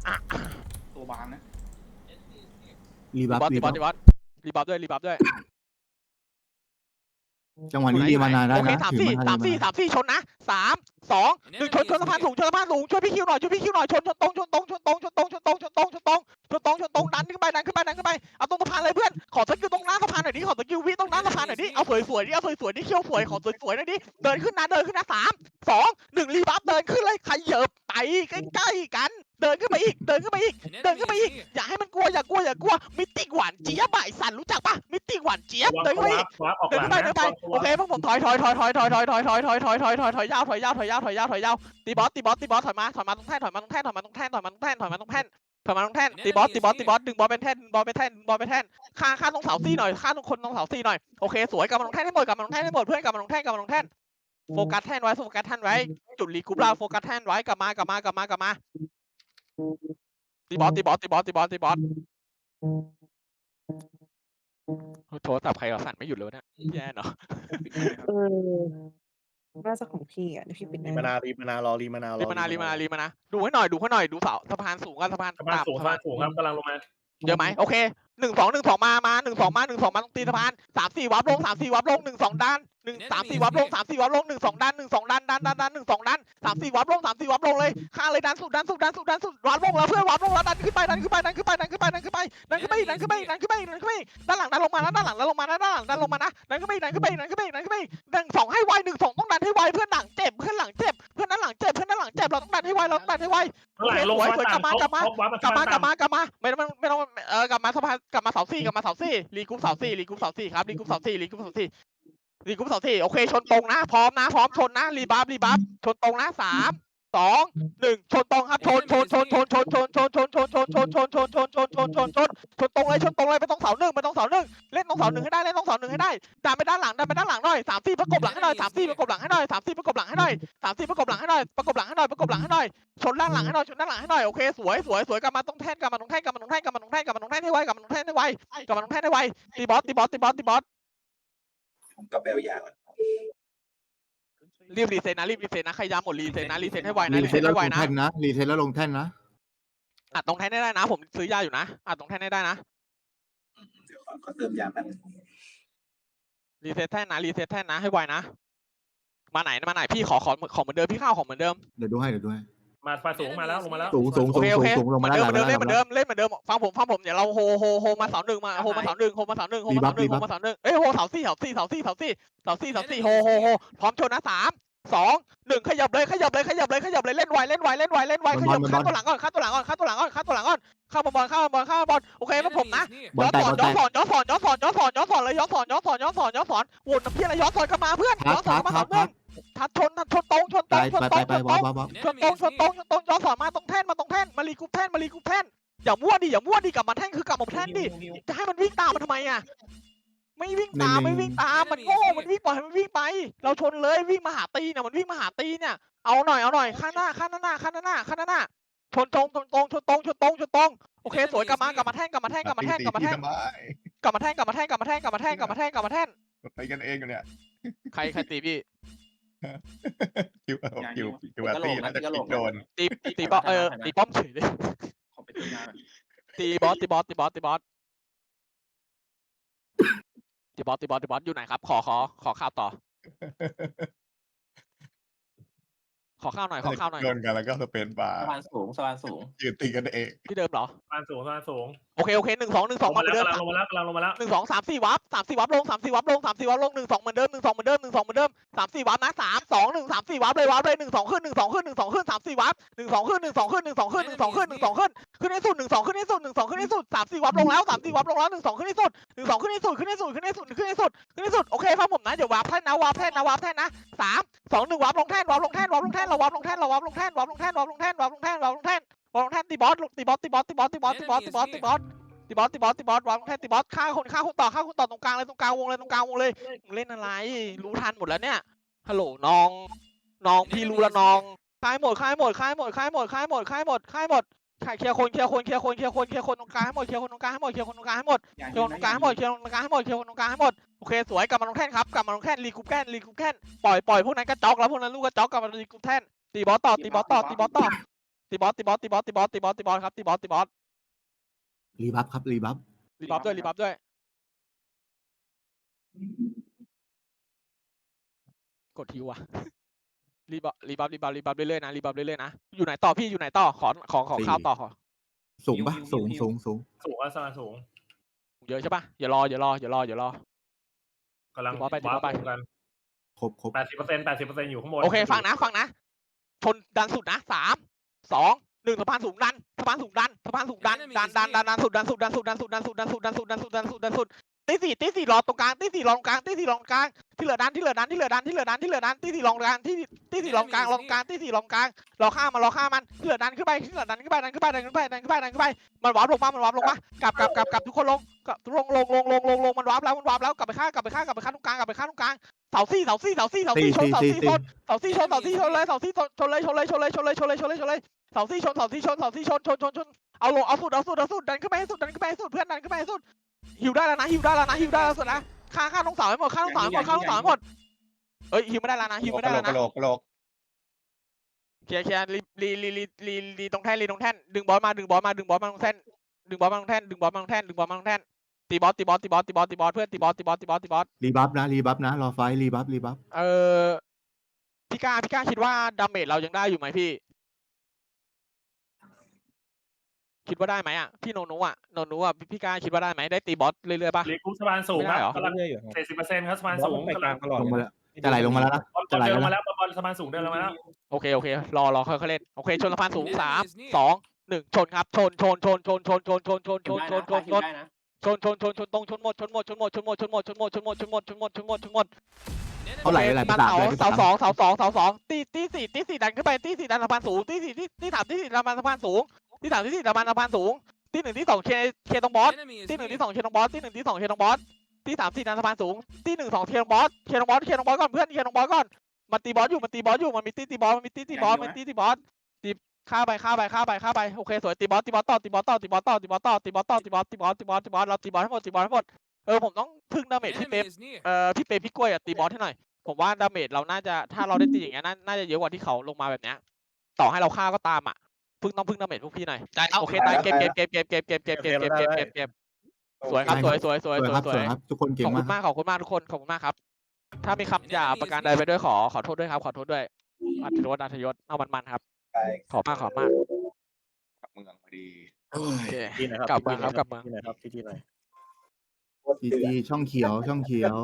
อะตัวบางนะรีตีบัฟบอสรีตีบอบัสฟตีบอสรีบัฟด้วยรีบัฟด้วย จังหวะนี้รีมานานได้โอเคนะสามถือสี่มาสามสี่สามสี่ชนนะสามสองหนึ่งชนชนสะพานสูงชนสะพานสูงช่วยพี่คิวหน่อยช่วยพี่คิวหน่อยชนชนตรงชนตรงชนตรงชนตรงชนตรงชนตรงชนตรงชนตรงชนตรงดันขึ้นไปดันขึ้นไปดันขึ้นไปเอาตรงสะพานเลยเพื่อนขอสกิลตรงหน้าสะพานหน่อยดิขอสกิลวิตรงหน้าสะพานหน่อยดิเอาสวยสวยๆดิเอาสวยสวยๆดิเขี้ยวสวยขอสวยสวยๆหน่อยดิเดินขึ้นนะเดินขึ้นนะสามสองหนึ่งรีบัฟเดินขึ้นเลยขยับไปใกล้ๆกัน เดินขึ้นไปอีก เดินขึ้นไปอีก An เดิน enemy ขึ้นไป is อีก near. อย่าให้มันกลัว อย่ากลัว อย่ากลัว มิติหวานเจี๊ยบบ่ายสันรู้จักปะมิติหวานเจี๊ยบวางเดินขึ้นไปอีกวาร์ปออกเดินหลังขึ้นไปนะเดินไป โอเคพวกผมถอยถอยถอยถอยถอยถอยถอยถอยถอยถอยถอยถอยถอยยาวถอยยาวถอยยาวถอยยาวถอยยาว ตีบอส ตีบอส ตีบอส ถอยมา ถอยมาตรงแท่น ถอยมาตรงแท่น ถอยมาตรงแท่น ถอยมาตรงแท่น ถอยมาตรงแท่น ถอยมาตรงแท่น ตีบอส ตีบอส ตีบอส ดึงบอลเป็นแท่น ดึงบอลเป็นแท่น ดึงบอลเป็นแท่นฆ่าฆ่าตรงเสาซี่หน่อยฆ่าตรงคนตรงเสาซี่หน่อย โอเค สวยกลับมาตรงแท่นให้หมดกลับมาตรงแท่นให้หมดเพื่อนกลับมาตรงแท่นกลับมาตรงแท่นโฟกัสแท่นไว้โฟกัสแท่นไว้ จุดรีกรุ๊ปเราโฟกัสแท่นไว้กลับมากลับมากลับมากลับมา ตีบอสตีบอสตีบอสตีบอสตีบอสโทรศัพท์ใครเอาสั่นไม่หยุดเลยวะเนี่ยแย่เนาะเออน่าจะของพี่อะเดี๋ยวพี่ปิดรีให้มานาวรีมานาวรอรีมานาวรอรีมานารีมานารีมานาดูให้หน่อยดูให้หน่อยดูเสาสะพานสูงกับสะพานสะพานต่ำสูงสะพานสูงครับกำลังลงมาเยอะไหมโอเค หนึ่งสองหนึ่งสองมามาหนึ่งสองมาหนึ่งสองมาตรงตีนสะพานสามสี่วับลงสามสี่วับลงหนึ่งสองด้านหนึ่งสามสี่วับลงสามสี่วับลงหนึ่งสองด้านหนึ่งสองด้านด้านด้านด้านหนึ่งสองด้านสามสี่วับลงสามสี่วับลงเลยข้าเลยดันสุดดันสุดดันสุดดันสุดวับลงแล้วเพื่อนวับลงแล้วดันขึ้นไปดันขึ้นไปดันขึ้นไปดันขึ้นไปดันขึ้นไปดันขึ้นไปดันขึ้นไปดันขึ้นไปดันขึ้นไปด้านหลังดันลงมานะด้านหลังดันลงมานะด้านหลังดันลงมานะดันขึ้นไปดันขึ้นไปดันขึ้นไปดันขึ้นไปหนึ่งสองให้ไวหนึ่งสองต้องดันให้ไวเพื่อนหลังเจ็บเพื่อนหลังเจ็บเพื่อนด้านหลังเจ็บเพื่อนด้านหลังเจ็บเราต้องดันให้ไวเราต้องดันให้ไวข้างหลังลงสวยมาสวยกลับมากลับมาเขาวาร์ปกลับมากลับมามากลับมาไม่ต้องไม่ต้องเออกลับมาสะพานกลับมาเสาสี่กลับมาเสาสี่รีกรุ๊ปเสาสี่รีกรุ๊ปเสาสี่ครับรีกรุ๊ปเสาสี่รีกรุ๊ปเสาสี่รีกรุ๊ปเสาสี่โอเค ชนตรงนะ พร้อมนะ พร้อมชนนะ รีบัฟรีบัฟชนตรงนะสาม สองหนึ่งชนตรงครับชนชนชนชนชนชนชนชนชนชนชนชนชนชนชนชนชนชนชนตรงเลยชนตรงเลยไปตรงเสาหนึ่งไปตรงเสาหนึ่งเล่นตรงเสาหนึ่งให้ได้เล่นตรงเสาหนึ่งให้ได้ดันไปด้านหลังดันไปด้านหลังหน่อยสามสี่ประกบหลังให้หน่อยสามสี่ประกบหลังให้หน่อยสามสี่ประกบหลังให้หน่อยสามสี่ประกบหลังให้หน่อยประกบหลังให้หน่อยประกบหลังให้หน่อยชนด้านหลังให้หน่อยชนด้านหลังให้หน่อยโอเคสวยสวยสวยกลับมาตรงแท่นกลับมาตรงแท่นกลับมาตรงแท่นกลับมาตรงแท่นกลับมาตรงแท่นให้ไวกลับมาตรงแท่นให้ไวกลับมาตรงแท่นให้ไวตีบอสตีบอสตีบอสตีบอสผมกับเบลยา รีบรีเซ็ตนะรีบรีเซ็ตนะใครยามหมดรีเซ็ตนะรีเซ็ตให้ไวนะรีรีเซ็เซ็ตตแล้วให้ลไวงนะแท่นนะรีเซ็ตแล้วลงแท่นนะอัดตรงแท่นได้ได้นะ ผมซื้อยาอยู่นะอัดตรงแท่นได้ได้นะเดี๋ยวขอเติมยาแป๊บรีเซ็ตแท่นนะรีเซ็ตแท่นนะให้ไวนะมาไหนมาไหนพี่ขอขอขอเหมือนเดิมพี่ข้าวขอเหมือนเดิม เดี๋ยวดูให้เดี๋ยวดูให้ มาสะพานสูงมาแล้วลงมาแล้วสูงสูงโอสูงเคโอสูงเคสูงลงเหมืมาอนได้เดิมเหมือนหเดิลามยเล่นเหมือนเดิมเล่นเหมือนเดิมฟังผมฟังผมเดี๋ยวเราโฮโฮโฮมาเสาหนึ่งมาโฮมาเสาหนึ่งโฮมาเสาหนึ่งโฮมาเสาหนึ่งโฮมาเสาหนึ่งเอ้ยโฮเสาสี่เสาสี่เสาสี่เสาสี่เสาสี่เสาสี่โฮโฮโฮพร้อมชนนะสามสองหนึ่งขยับเลยขยับเลยขยับเลยขยับเลยเล่นไวเล่นไวเล่นไวเล่นไวขยับฆ่าตัวหลังก่อนฆ่าตัวหลังก่อนฆ่าตัวหลังก่อนฆ่าตัวหลังก่อนฆ่าบอลฆ่าบอลฆ่าบอลโอเคมาผมนะบอลแตกบอลแตย้อกนสอนย้อนสอนย้อนสอนย้อนสอนย้อนสอนเลยย้อนสอนย้อนสอนย้อนสอนย้อนสอนวนน้ำเพี้ยอะไรย้อนสอนกลับมาเพื่อนทัย้กอนสอนทักกลับมาทัสากมหทันึ่กง ทัดชนทัดชนตรงชนตไปรงชนไปตรงไปชนไปตรงวับวับชนตรงชนตรงชนตรงย้อนสอนมาตรงแท่นมาตรงแท่นมารีกรุ๊ปแท่นมารีกรุ๊ปแท่นอย่ามั่วดิอย่ามั่วดิกลับมาแท่นคือกลับมาแท่นดิจะให้มันวิ่งตามมันทำไมอะไม่วิ่งตามไม่วิ่งตามมันโง่มันวิ่งปล่อยให้มันวิ่งไป เราชนเลยวิ่งมาหาตีเนี่ยมันวิ่งมาหาตีเนี่ยเอาหน่อยเอาหน่อยข้างหน้าข้างหน้าข้างหน้าข้างหน้าชนตรงชนตรงชนตรงชนตรงชนตรงโอเคสวยกลับมากลับมาแท่นกลับมาแท่นกลับมาแท่นกลับมาแท่นกลับมาแท่นกลับมาแท่นกลับมาแท่นกลับมาแท่นกลับมาแท่นกลับมาแท่นไปกันเองอยู่เนี่ย ใครใครตีพี่ คิวคิวคิวอาร์ตี้น่าจะคิดโดนตีตีตีบอสเออตีป้อมเฉยเลยขอไปเติมยาตีบอสตีบอสตีบอสตีบอสตีบอสตีบอสตีบอสอยู่ไหนครับ ขอขอขอข้าวต่อ ขอข้าวหน่อยขอข้าวหน่อยโดนกันแล้วก็สเปนบาร์สะพานสูงสะพานสูงยืนตีกันเองที่เดิมเหรอสะพานสูงสะพานสูงโอเคโอเคหนึ่งสองหนึ่งสองลงมาเหมือนแล้วเดิมกำลังลงมาแล้วกำลังลงมาแล้วหนึ่งสองสามสี่วับสามสี่วับลงสามสี่วับลงสามสี่วับลงหนึ่งสองเหมือนเดิมหนึ่งสองเหมือนเดิมหนึ่งสองเหมือนเดิมสามสี่วับนะสามสองหนึ่งสามสี่วับเลยวับเลยหนึ่งสองขึ้นหนึ่งสองขึ้นหนึ่งสองขึ้นสามสี่วับหนึ่งสองขึ้นหนึ่งสองขึ้นหนึ่งสองขึ้นหนึ่งสองขึ้นหนึ่งสองขึ้นขึ้นให้สุดหนึ่งสองขึ้นให้สุดหนึ่งสองขึ้นให้สุดสามสี่วับลงแล้วสามสี่วับลงแล้วหนึ่งสองขึ้นให้สุดหนึ่งสองขึ้นให้สุดขึ้นให้สุดขึ้นให้สุดขึ้นให้สุดขึ้นให้สุดโอเคฟังผมนะเดี๋ยววับแท่นนะวับแท่นนะวับแท่นนะสาม สองหนึ่งวับลงแท่นวับลงแท่นวับลงแท่นเราวับลงแท่นเราวับลงแท่นวับลงแท่นวับลงแท่นวับลงแท่นวับลงแท่นวับลงแท่นตีบอสตีบอสตีบอสตีบอสตีบอสตีบอสตีบอสตีบอสตีบอสตีบอสตีบอสวางแค่ตีบอสฆ่าคนฆ่าคนต่อฆ่าคนต่อตรงกลางเลยตรงกลางวงเลยตรงกลางวงเลยมึงเล่นอะไร รู้ทันหมดแล้วเนี่ยฮัลโหลน้อง น้องพี่รู้แล้วน้องคายหมดคายหมดคายหมดคายหมดคายหมดคายหมดคายหมด คายเคลียร์คนเคลียร์คนเคลียร์คนเคลียร์คนเคลียร์คนตรงกลางให้หมดเคลียร์คนตรงกลางให้หมดเคลียร์คนตรงกลางให้หมดอย่าเคลียร์คนตรงกลางให้หมดเคลียร์คนตรงกลางให้หมดเคลียร์คนตรงกลางให้หมดโอเคสวยกลับมาลงแท่นครับกลับมาลงแท่นรีคูปแท่นรีคูปแท่นปล่อยปล่อยพวกนั้นกระจอกแล้วพวกนั้นลูกกระจอกกลับมารีคูปแท่นตีบอสต่อตีบอสต่อตีบอสต่อตีบอสตีบอสตีบอสตีบอสตีบอสตีบอสครับตีบอสตีบอสรีบัฟครับรีบัฟรีบัฟด้วยรีบัฟด้วย กดทิวอะ รีบัฟรีบัฟรีบัฟรีบัฟเรื่อยๆนะรีบัฟเรื่อยๆนะอยู่ไหนต่อพี่อยู่ไหนต่อขอขอขอข้าวต่อขอสูงปะสูงสูงสูงสูงว่าสะพานสูง เยอะใช่ปะอย่ารออย่ารออย่ารออย่ารอกำลังตีบอสไปตีบอสไปวาร์ปลงกันครบครบแปดสิบเปอร์เซ็นต์แปดสิบเปอร์เซ็นต์อยู่ข้างบนโอเคฟังนะฟังนะชนดันสุดนะสามสองหนึ่งสะพานสูงดันสะพานสูงดันสะพานสูงดันดันดันดันดันสุดดันสุดดันสุดดันสุดดันสุดดันสุดดันสุดดันสุดดันสุดดันสุดตีสี่ตีสี่รอตรงกลางตีสี่รอตรงกลางตีสี่รอตรงกลางที่เหลือดันที่เหลือดันที่เหลือดันที่เหลือดันที่เหลือดันตีสี่รอตรงกลางที่ตีสี่รอตรงกลางรอตรงกลางตีสี่รอตรงกลางรอข้ามมันรอข้ามมันที่เหลือดันขึ้นไปที่เหลือดันขึ้นไปดันขึ้นไปดันขึ้นไปดันขึ้นไปดันขึ้นไปมันวาร์ปลงมามันวาร์ปลงมากลับกลับกลับกลับทุกคนลงกลับลงลงลงลงลงลงมันวาร์ปแล้วมันวาร์ปแล้วกลับไปฆ่ากลับไปฆ่ากลับไปฆ่าตรงกลางกลับไปฆ่าตรงกลางเสาซี่เสาซี่เสาซี่เสาตีซี่ชนตีเสาตีซี่ตีชนเสาซี่ชนเสาซี่ชนเลยเสาซี่ชนชนเลยชนเลยชนเลยชนเลยชนเลยชนเลยชนเลยเสาซี่ชนเสาซี่ชนเสาซี่ชนชนชนชนเอาลงเอาสุดเอาสุดเอาสุดดันขึ้นไปให้สุดดันขึ้นไปให้สุดเพื่อนดันขึ้นไปให้สุดหิวได้แล้วนะหิวได้แล้วนะหิวได้แล้วสุดนะ ฆ่าฆ่าตรงเสาให้หมดฆ่าตรงเสาให้หมดฆ่าตรงเสาให้หมดเอ้ยหิวไม่ได้แล้วนะหิวไม่ได้แล้วกระนะโหลกกระโหลกเคลียร์เคลียร์รีรีรีรีรีรีตรงแท่นรีตรงแท่นดึงบอลมาดึงบอลมาดึงบอลมาตรงแท่นดึงบอลมาตรงแท่นดึงบอลมาตรงแท่นดึงบอลมาตรงแท่นตีบอสตีบอสตีบอสตีบอสตีบอสเพื่อนตีบอสตีบอสตีบอสตีบอสรีบัฟนะรีบัฟนะรอไฟรีบัฟรีบัฟเออพี่ก้าพี่ก้าคิดว่าดาเมจเรายังได้อยู่ไหมพี่ คิดว่าได้ไหมอะพี่โนนุอะโนนุอะพี่พี่ก้าคิดว่าได้ไหมได้ตีบอสเรื่อยๆป่ะรีคูปสะพานสูงไม่ได้เหรอกำลังเรื่อยๆอยู่ครับเจ็ดสิบเปอร์เซ็นต์ครับสะพานสูงไปกลางตลอดลงมาแล้วจะไหลลงมาแล้วนะ บอลจะไหลเดินแล้วมานะแล้วบอลสะพานสูงเดินลงมาแล้วโอเคโอเค รอรอค่อยๆเล่นโอเค ชนสะพานสูงสามสองหนึ่งชนครับชนชนชนชนชนชนชนชนชคิวนได้ชนะนชนชนคิวได้นะชนชนชนชนตรงชนหมดชนหมดชนหมดชนหมดชนหมดชนหมดชนหมดชนหมดชนหมดชนหมดชนหมดเขาไหลไหลไปมาสามเสาเลยไปเสาสาม สองเสาสองเสาสองตีตีสี่ตีสี่ดันขึ้นไปตีสี่ดันสะพานสูงตีสี่ที่ที่สามที่สี่ดันสะพานสูง ที่สามที่สี่ดันสะพานสูง ที่หนึ่งที่สองเคเคตรงบอส ที่หนึ่งที่สองเคตรงบอส ที่หนึ่งที่สองเคตรงบอส ที่สามสี่ดันสะพานสูง ที่หนึ่งสองเคตรงบอส เคตรงบอส เคตรงบอสก่อนเพื่อน เคตรงบอสก่อน มันตีบอสอยู่ มันตีบอสอยู่ มันมีตีตีบอส มันมีตีตีบอส มันมีตีตีบอส ตีฆ่าไปฆ่าไปฆ่าไปฆ่าไปโอเคสวยตีบอสตีบอสต่อตีบอสต่อตีบอสต่อตีบอสต่อตีบอสต่อตีบอสตีบอสตีบอสตีบอสเราตีบอสให้หมดตีบอสให้หมดเออผมต้องพึ่งดาเมจพี่เป๊ปเอ่อพี่เป๊ปพี่กล้วยอะตีบอสให้หน่อยผมว่าดาเมจเราน่าจะถ้าเราได้ตีอย่างเงี้ยน่าน่าจะเยอะกว่าที่เขาลงมาแบบเนี้ยต่อให้เราฆ่าก็ตามอะ พึ่งต้องพึ่งดาเมจพวกพี่หน่อยโอเคตายเก็บเก็บเก็บเก็บเก็บเก็บเก็บเก็บเก็บเก็บเก็บเก็บสวยครับสวยสวยสวยสวยสวยครับสสววยยครับทุกคนเก่ขงอบคุณมากมากขอบคุณมากทุกคนขอบคุณมากครับ ถ้ามีคำหยาบประการใดไปด้วยขอขอโทษด้วยครับขอโทษด้วยอัธยศอัธยศเอามันๆครับไปขอมากขอมากกลับเมืองพอดีโอเคที่ไหนครับกลับเมืองครับกลับเมืองที่ไหนครับที่ที่ไหนจีจีช่องเขียวช่องเขียว